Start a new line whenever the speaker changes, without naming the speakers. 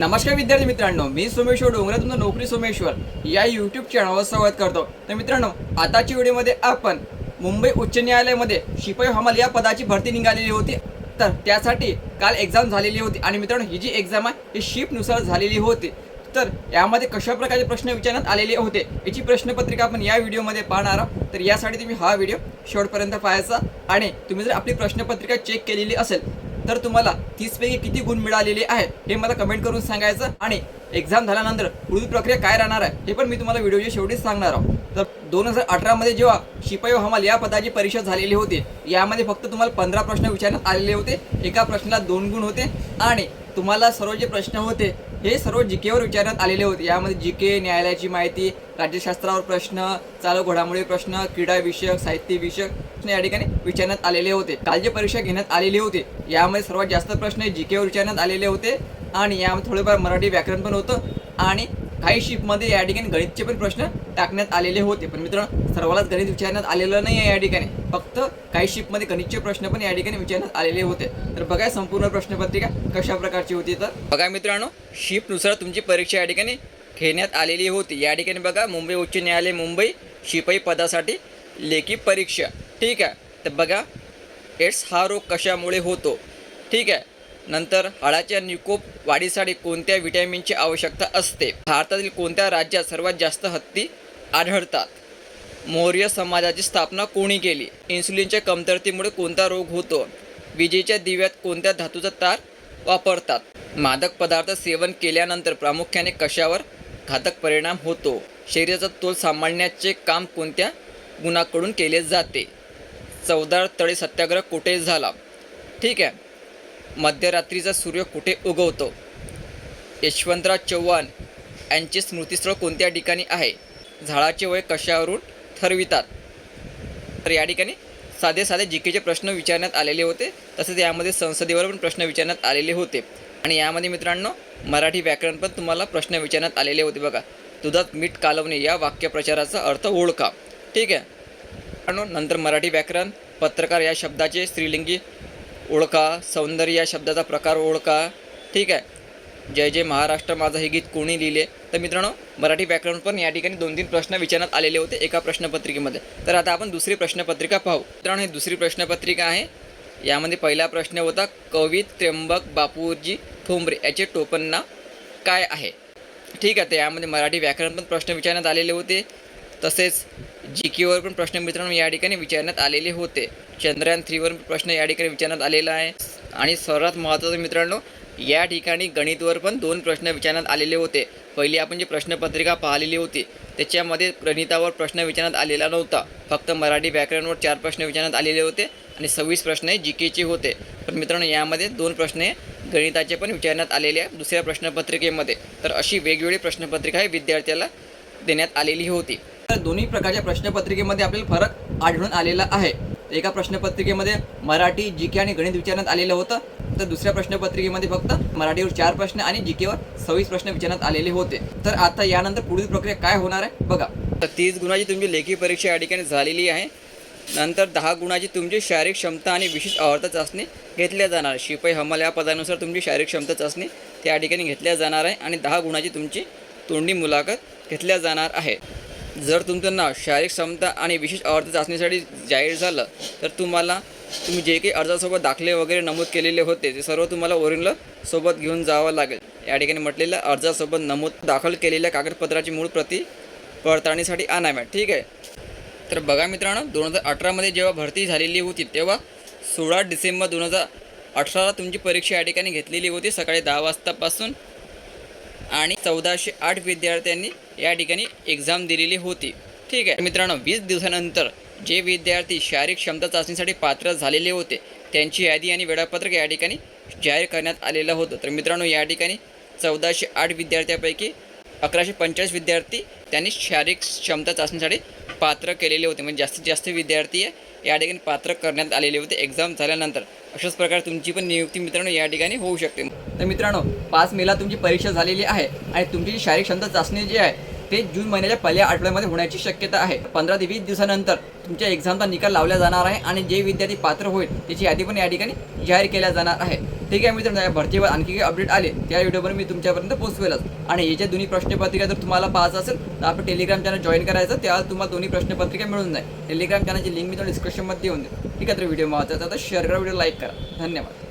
नमस्कार विद्यार्थी मित्रांनो मी सोमेश्वर डोंगरे तुमचं नोकरी सोमेश्वर या यूट्यूब चॅनलवर स्वागत करतो. तर मित्रांनो आताच्या व्हिडिओमध्ये आपण मुंबई उच्च न्यायालयामध्ये शिपाई हमाल या पदाची भरती निघालेली होती. तर त्यासाठी काल एक्झाम झालेली होती आणि मित्रांनो ही जी एक्झाम आहे ही शिपनुसार झालेली होती. तर यामध्ये कशा प्रकारचे प्रश्न विचारण्यात आलेले होते याची प्रश्नपत्रिका आपण या व्हिडिओमध्ये पाहणार आहोत. तर यासाठी तुम्ही हा व्हिडिओ शेवटपर्यंत पाहायचा आणि तुम्ही जर आपली प्रश्नपत्रिका चेक केलेली असेल तर तुम्हाला तीसपैकी किती गुण मिळालेले आहेत हे मला कमेंट करून सांगायचं आणि एक्झाम झाल्यानंतर पुढील प्रक्रिया काय राहणार आहे हे पण मी तुम्हाला व्हिडिओच्या शेवटी सांगणार आहोत. तर दोन हजार अठरामध्ये जेव्हा शिपाई व हमाल या पदाची परीक्षा झालेली होती यामध्ये फक्त तुम्हाला पंधरा प्रश्न विचारण्यात आलेले होते. एका प्रश्नाला दोन गुण होते आणि तुम्हाला सर्व जे प्रश्न होते हे सर्व जी केवर विचारण्यात आलेले होते. यामध्ये जी के न्यायालयाची माहिती राज्यशास्त्रावर प्रश्न चालू घडामोडी प्रश्न क्रीडा विषयक साहित्य विषयक प्रश्न या ठिकाणी विचारण्यात आलेले होते. काल परीक्षा घेण्यात आलेली होती. यामध्ये सर्वात जास्त प्रश्न जी केवर विचारण्यात आलेले होते आणि यामध्ये थोडेफार मराठी व्याकरण पण होतं आणि काही शिपमध्ये या ठिकाणी गणितचे पण प्रश्न टाकण्यात आलेले होते. पण मित्रांनो सर्वालाच गणित विचारण्यात आलेलं नाही आहे या ठिकाणी. फक्त काही शिपमध्ये गणितचे प्रश्न पण या ठिकाणी विचारण्यात आलेले होते. तर बघा संपूर्ण प्रश्नपत्रिका कशा प्रकारची होती तर. बघा मित्रांनो शिपनुसार तुमची परीक्षा या ठिकाणी घेण्यात आलेली होती. या ठिकाणी बघा मुंबई उच्च न्यायालय मुंबई शिपाई पदासाठी लेखी परीक्षा. ठीक आहे? तर बघा एड्स हा रोग कशामुळे होतो? ठीक आहे? नंतर हाडाच्या निकोप वाढीसाठी कोणत्या व्हिटॅमिनची आवश्यकता असते? भारतातील कोणत्या राज्यात सर्वात जास्त हत्ती आढळतात? मौर्य समाजाची स्थापना कोणी केली? इन्सुलिनच्या कमतरतेमुळे कोणता रोग होतो? विजेच्या दिव्यात कोणत्या धातूचा तार वापरतात? मादक पदार्थ सेवन केल्यानंतर प्रामुख्याने कशावर घातक परिणाम होतो? शरीराचा तोल सांभाळण्याचे काम कोणत्या गुणाकडून केले जाते? चौदार तळे सत्याग्रह कुठे झाला? ठीक आहे. मध्यरात्रीचा सूर्य कुठे उगवतो? यशवंतराव चव्हाण यांचे स्मृतीस्थळ कोणत्या ठिकाणी आहे? झाडाचे वय कशावरून? ठरवितात. तर या ठिकाणी साधे साधे जी केचे प्रश्न विचारण्यात आलेले होते. तसेच यामध्ये संसदेवर पण प्रश्न विचारण्यात आलेले होते. आणि यामध्ये मित्रांनो मराठी व्याकरण पण तुम्हाला प्रश्न विचारण्यात आलेले होते बघा. दुधात मीठ कालवणे या वाक्यप्रचाराचा अर्थ ओळखा. ठीक आहे? नंतर मराठी व्याकरण पत्रकार या शब्दाचे स्त्रीलिंगी ओळखा सौंदर्य या शब्दाचा प्रकार ओळखा. ठीक आहे? जय जय महाराष्ट्र माझं हे गीत कोणी लिहिले? तर मित्रांनो मराठी व्याकरण पण या ठिकाणी दोन तीन प्रश्न विचारण्यात आलेले होते एका प्रश्नपत्रिकेमध्ये. तर आता आपण दुसरी प्रश्नपत्रिका पाहू. मित्रांनो ही दुसरी प्रश्नपत्रिका आहे. यामध्ये पहिला प्रश्न होता कवी त्र्यंबक बापूजी ठोंबरे याचे टोपण नाव काय आहे? ठीक आहे तर यामध्ये मराठी व्याकरण पण प्रश्न विचारण्यात आलेले होते. तसेच जी केवर पण प्रश्न मित्रांनो या ठिकाणी विचारण्यात आलेले होते. चंद्रयान थ्रीवर प्रश्न या ठिकाणी विचारण्यात आलेला आहे. आणि सर्वात महत्त्वाचं मित्रांनो या ठिकाणी गणितवर पण दोन प्रश्न विचारण्यात आलेले होते. पहिली आपण जी प्रश्नपत्रिका पाहिलेली होती त्याच्यामध्ये गणितावर प्रश्न विचारण्यात आलेला नव्हता. फक्त मराठी व्याकरणवर चार प्रश्न विचारण्यात आलेले होते आणि सव्वीस प्रश्न हे जी केचे होते. पण मित्रांनो यामध्ये दोन प्रश्न हे गणिताचे पण विचारण्यात आलेले आहे दुसऱ्या प्रश्नपत्रिकेमध्ये. तर अशी वेगवेगळी प्रश्नपत्रिका ही विद्यार्थ्याला देण्यात आलेली होती. तर दोन्ही प्रकारच्या प्रश्नपत्रिकेमध्ये आपल्याला फरक आढळून आलेला आहे. एका प्रश्नपत्रिकेमध्ये मराठी जी के आणि गणित विचारण्यात आलेलं होतं. तर दुसऱ्या प्रश्नपत्रिकेमध्ये फक्त मराठीवर चार प्रश्न आणि जी केवर सव्वीस प्रश्न विचारण्यात आलेले होते. तर आता यानंतर पुढील प्रक्रिया काय होणार आहे? बघा. तर तीस गुणाची तुमची लेखी परीक्षा या ठिकाणी झालेली आहे. नंतर दहा गुणाची तुमची शारीरिक क्षमता आणि विशेष आवडता चाचणी घेतल्या जाणार. आहे शिपाई हमाल या पदानुसार तुमची शारीरिक क्षमता चाचणी त्या ठिकाणी घेतल्या जाणार आहे आणि दहा गुणाची तुमची तोंडी मुलाखत घेतल्या जाणार आहे. जर तुमचं नाव शारीरिक क्षमता आणि विशेष अर्ज चाचणीसाठी जाहीर झालं तर तुम्हाला तुम्ही जे काही अर्जासोबत दाखले वगैरे नमूद केलेले होते ते सर्व तुम्हाला ओरिजिनल सोबत घेऊन जावं लागेल. या ठिकाणी म्हटलेल्या अर्जासोबत नमूद दाखल केलेल्या कागदपत्राची मूळ प्रती पडताळणीसाठी आणाव्या ठीक आहे? तर बघा मित्रांनो दोन हजार अठरामध्ये जेव्हा भरती झालेली होती तेव्हा सोळा डिसेंबर दोन हजार अठराला तुमची परीक्षा या ठिकाणी घेतलेली होती सकाळी दहा वाजतापासून. आणि चौदाशे आठ विद्यार्थ्यांनी या ठिकाणी एक्झाम दिलेली होती. ठीक आहे. मित्रांनो वीस दिवसानंतर जे विद्यार्थी शारीरिक क्षमता चाचणीसाठी पात्र झालेले होते त्यांची यादी आणि वेळापत्रक या ठिकाणी जाहीर करण्यात आलेलं होतं. तर मित्रांनो या ठिकाणी चौदाशे आठ विद्यार्थ्यापैकी अकराशे पंचेचाळीस विद्यार्थी त्यांनी शारीरिक क्षमता चाचणीसाठी पात्र केलेले होते. म्हणजे जास्तीत जास्त विद्यार्थी या ठिकाणी पात्र करण्यात आलेले होते. एक्झाम झाल्यानंतर अशाच प्रकारे तुमची पण नियुक्ती मित्रांनो या ठिकाणी होऊ शकते. तर मित्रांनो पाच मेला तुमची परीक्षा झालेली आहे आणि तुमची जी शारीरिक क्षमता चाचणी जी आहे ते जून महिन्याच्या पहिल्या आठवड्यामध्ये होण्याची शक्यता आहे. पंधरा ते वीस दिवसानंतर तुमच्या एक्झामचा निकाल लावला जाणार आहे आणि जे विद्यार्थी पात्र होईल त्याची यादी पण या ठिकाणी जाहीर केल्या जाणार आहे. ठीक आहे मित्रांनो या भरतीवर आणखी काही अपडेट आले त्या व्हिडिओवर मी तुमच्यापर्यंत पोहोचवेलच. आणि याच्या दोन्ही प्रश्नपत्रिका जर तुम्हाला पाहायचं असेल तर आपण टेलिग्राम चॅनल जॉईन करायचं त्या तुम्हाला दोन्ही प्रश्नपत्रिका मिळून जाईल. टेलिग्राम चॅनलची लिंक मी तुम्हाला डिस्क्रिप्शनमध्ये देऊन देईल ठीक आहे तर व्हिडिओ महत्त्वाचा तर शेअर करा व्हिडिओ लाईक करा. धन्यवाद.